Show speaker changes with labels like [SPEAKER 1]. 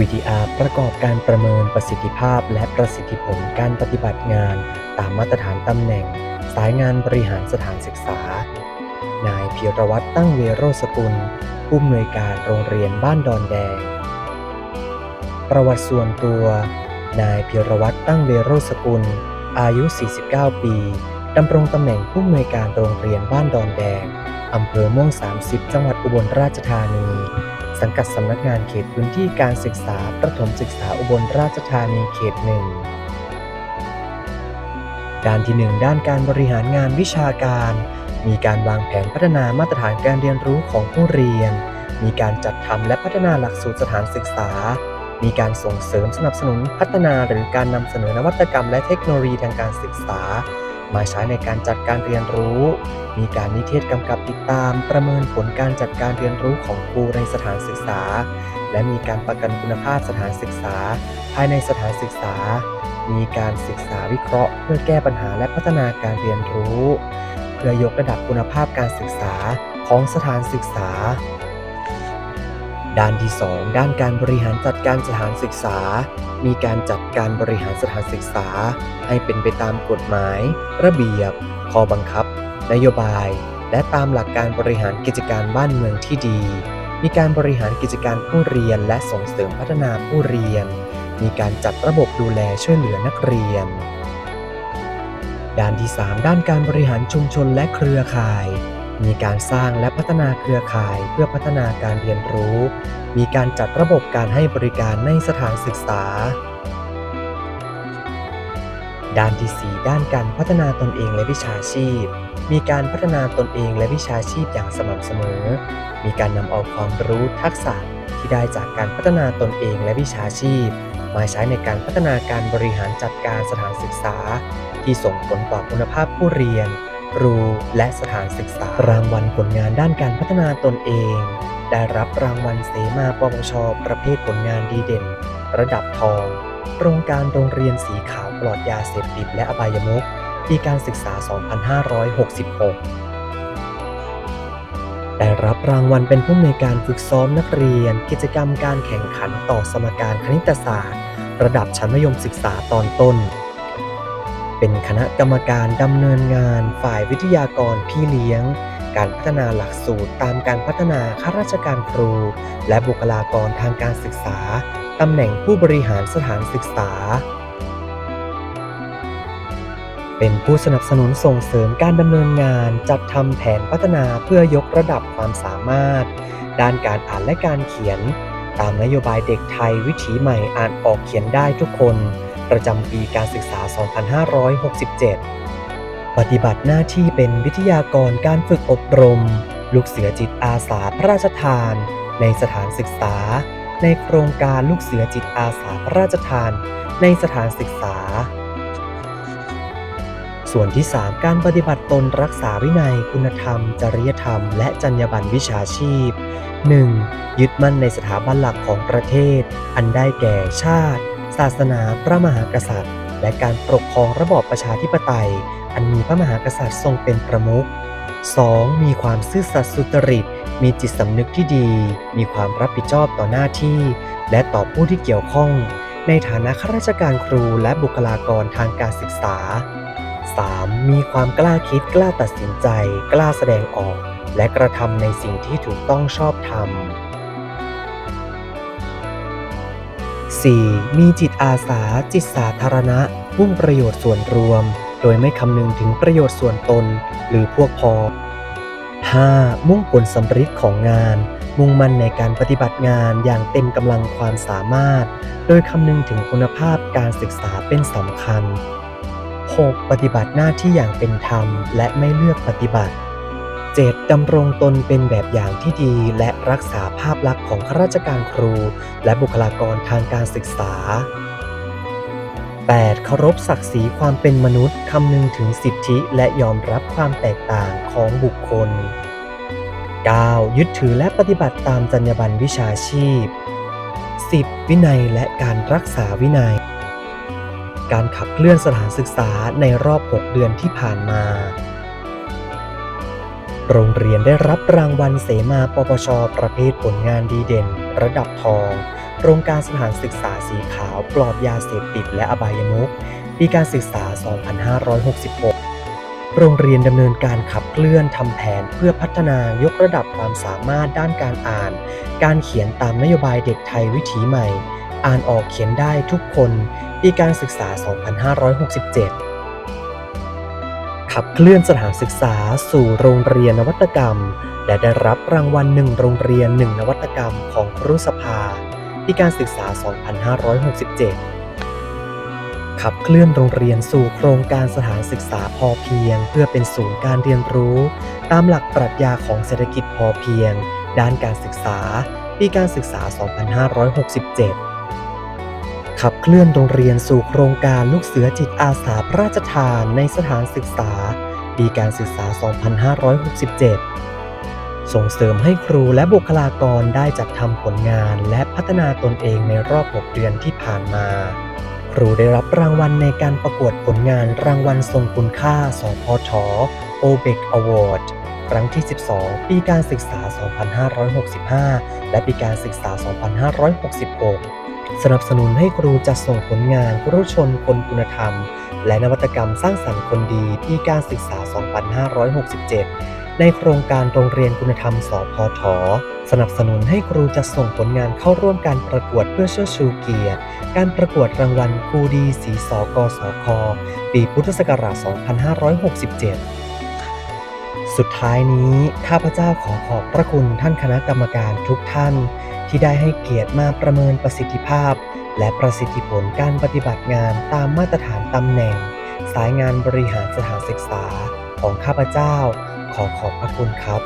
[SPEAKER 1] VTR ประกอบการประเมินประสิทธิภาพ และประสิทธิผลการปฏิบัติงาน ตามมาตรฐานตำแหน่ง สายงานบริหารสถานศึกษา นายพีรวัตรตั้งเวโรสกุล ผู้อำนวยการโรงเรียนบ้านดอนแดง ประวัติส่วนตัว นายพีรวัตรตั้งเวโรสกุล อายุ 49 ปีดำรงตำแหน่งผู้อำนวยการโรงเรียนบ้านดอนแดงอำเภอม่วง 30 จังหวัดอุบลราชธานี สังกัดสำนักงานเขตพื้นที่การศึกษาประถมศึกษาอุบลราชธานีเขตหนึ่งด้านที่ 1 ด้านการบริหารงานวิชาการ มีการวางแผนพัฒนามาตรฐานการเรียนรู้ของผู้เรียน มีการจัดทำและพัฒนาหลักสูตรสถานศึกษา มีการส่งเสริมสนับสนุนพัฒนาหรือการนำเสนอนวัตกรรมและเทคโนโลยีทางการศึกษา มาใช้ในการจัดการเรียนรู้ มีการนิเทศกำกับติดตาม ประเมินผลการจัดการเรียนรู้ของครูในสถานศึกษา และมีการประกันคุณภาพสถานศึกษา ภายในสถานศึกษา มีการศึกษาวิเคราะห์ เพื่อแก้ปัญหาและพัฒนาการเรียนรู้ เพื่อยกระดับคุณภาพการศึกษาของสถานศึกษา ด้านที่ 2 ด้านการบริหารจัดการสถานศึกษา มีการจัดการบริหารสถานศึกษา ให้เป็นไปตามกฎหมาย ระเบียบ ข้อบังคับ นโยบาย และตามหลักการบริหารกิจการบ้านเมืองที่ดี มีการบริหารกิจการผู้เรียนและส่งเสริมพัฒนาผู้เรียน มีการจัดระบบดูแลช่วยเหลือนักเรียน ด้านที่ 3 ด้านการบริหารชุมชนและเครือข่าย มีการสร้างและพัฒนาเครือข่ายเพื่อพัฒนาการเรียนรู้ มีการจัดระบบการให้บริการในสถานศึกษา ด้านที่ 4 ด้านการพัฒนาตนเองและวิชาชีพ มีการพัฒนาตนเองและวิชาชีพอย่างสม่ำเสมอ มีการนำเอาความรู้ทักษะที่ได้จากการพัฒนาตนเองและวิชาชีพ มาใช้ในการพัฒนาการบริหารจัดการสถานศึกษา ที่ส่งผลต่อคุณภาพผู้เรียน ครู และสถานศึกษา รางวัลผลงานด้านการพัฒนาตนเอง ได้รับรางวัลเสมาปปชประเภทผลงานดีเด่น ระดับทองโครงการโรงเรียนสีขาวปลอดยาเสพติดและอบายมุขปีการศึกษา 2566 ได้รับรางวัลเป็นผู้อำนวยการฝึกซ้อมนักเรียน กิจกรรมการแข่งขันต่อสมการคณิตศาสตร์ ระดับชั้นมัธยมศึกษาตอนต้น เป็นคณะกรรมการดำเนินงานฝ่ายวิทยากรพี่เลี้ยง การพัฒนาหลักสูตรตามการพัฒนาข้าราชการครู และบุคลากรทางการศึกษาตำแหน่งผู้บริหารสถานศึกษา เป็นผู้สนับสนุนส่งเสริมการดำเนินงานจัดทำแผนพัฒนาเพื่อยกระดับความสามารถ ด้านการอ่านและการเขียน ตามนโยบายเด็กไทยวิถีใหม่อ่านออกเขียนได้ทุกคน ประจำปีการศึกษา 2567 ปฏิบัติหน้าที่เป็นวิทยากรการฝึกอบรม ลูกเสือจิตอาสาพระราชทาน ในสถานศึกษา ในโครงการลูกเสือจิตอาสาพระราชทาน ในสถานศึกษา ส่วนที่ 3 การปฏิบัติตนรักษาวินัยคุณธรรม จริยธรรม และจรรยาบรรณวิชาชีพ 1. ยึดมั่นในสถาบันหลักของประเทศ อันได้แก่ชาติ ศาสนาพระมหากษัตริย์ และการปกครองระบอบประชาธิปไตย อันมีพระมหากษัตริย์ทรงเป็นประมุข 2. มีความซื่อสัตย์สุจริต มีจิตสำนึกที่ดี มีความรับผิดชอบต่อหน้าที่ และต่อผู้ที่เกี่ยวข้อง ในฐานะข้าราชการครูและบุคลากรทางการศึกษา 3. มีความกล้าคิดกล้าตัดสินใจ กล้าแสดงออก และกระทำในสิ่งที่ถูกต้องชอบธรรม 4. มีจิตอาสา จิตสาธารณะ มุ่งประโยชน์ส่วนรวม โดยไม่คำนึงถึงประโยชน์ส่วนตน หรือพวกพ้อง 5. มุ่งผลสำฤทธิ์ของงาน มุ่งมั่นในการปฏิบัติงานอย่างเต็มกำลังความสามารถ โดยคำนึงถึงคุณภาพการศึกษาเป็นสำคัญ 6. ปฏิบัติหน้าที่อย่างเป็นธรรม และไม่เลือกปฏิบัติ 7. ดำรงตนเป็นแบบอย่างที่ดี และรักษาภาพลักษณ์ของข้าราชการครู และบุคลากรทางการศึกษา 8. เคารพศักดิ์ศรีความเป็นมนุษย์คำนึงถึงสิทธิและยอมรับความแตกต่างของบุคคล 9. ยึดถือและปฏิบัติตามจรรยาบรรณวิชาชีพ 10. วินัยและการรักษาวินัย การขับเคลื่อนสถานศึกษาในรอบ 6 เดือนที่ผ่านมา โรงเรียนได้รับรางวัลเสมาปปช ประเภทผลงานดีเด่น ระดับทอง โครงการสถานศึกษาสีขาวปลอดยาเสพติดและอบายมุขปีการศึกษา 2566 โรงเรียนดำเนินการขับเคลื่อนทำแผนเพื่อพัฒนายกระดับความสามารถด้านการอ่าน การเขียนตามนโยบายเด็กไทยวิถีใหม่ อ่านออกเขียนได้ทุกคน ปีการศึกษา 2567 ขับเคลื่อนสถานศึกษาสู่โรงเรียนนวัตกรรม และได้รับรางวัลหนึ่งโรงเรียนหนึ่งนวัตกรรมของครุสภาปีการศึกษา 2567 ขับเคลื่อนโรงเรียนสู่โครงการสถานศึกษาพอเพียง เพื่อเป็นศูนย์การเรียนรู้ ตามหลักปรัชญาของเศรษฐกิจพอเพียง ด้านการศึกษา ปีการศึกษา 2567 ขับเคลื่อนโรงเรียนสู่โครงการลูกเสือจิตอาสาพระราชทานในสถานศึกษาปีการศึกษา 2567 ส่งเสริมให้ครูและบุคลากรได้จัดทำผลงานและพัฒนาตนเองในรอบ 6 เดือนที่ผ่านมา ครูได้รับรางวัลในการประกวดผลงานรางวัลทรงคุณค่า สพทโอเบกอวอร์ดครั้งที่ 12 ปีการศึกษา 2565 และปีการศึกษา 2566 สนับสนุนให้ครูจัดส่งผลงานครุชนคนคุณธรรม และนวัตกรรมสร้างสรรค์คนดีปีการศึกษา 2567 ในโครงการโรงเรียนคุณธรรมสพทสนับสนุนให้ครูจัดส่งผลงานเข้าร่วมการประกวดเพื่อเชิดชูเกียรติ การประกวดรางวัลครูดีสีสกสค ปีพุทธศักราช 2567สุดท้ายนี้ข้าพเจ้าขอขอบพระคุณท่านคณะกรรมการทุกท่าน ที่ได้ให้เกียรติมาประเมินประสิทธิภาพ และประสิทธิผลการปฏิบัติงานตามมาตรฐานตำแหน่ง สายงานบริหารสถานศึกษาของข้าพเจ้า ขอขอบพระคุณครับ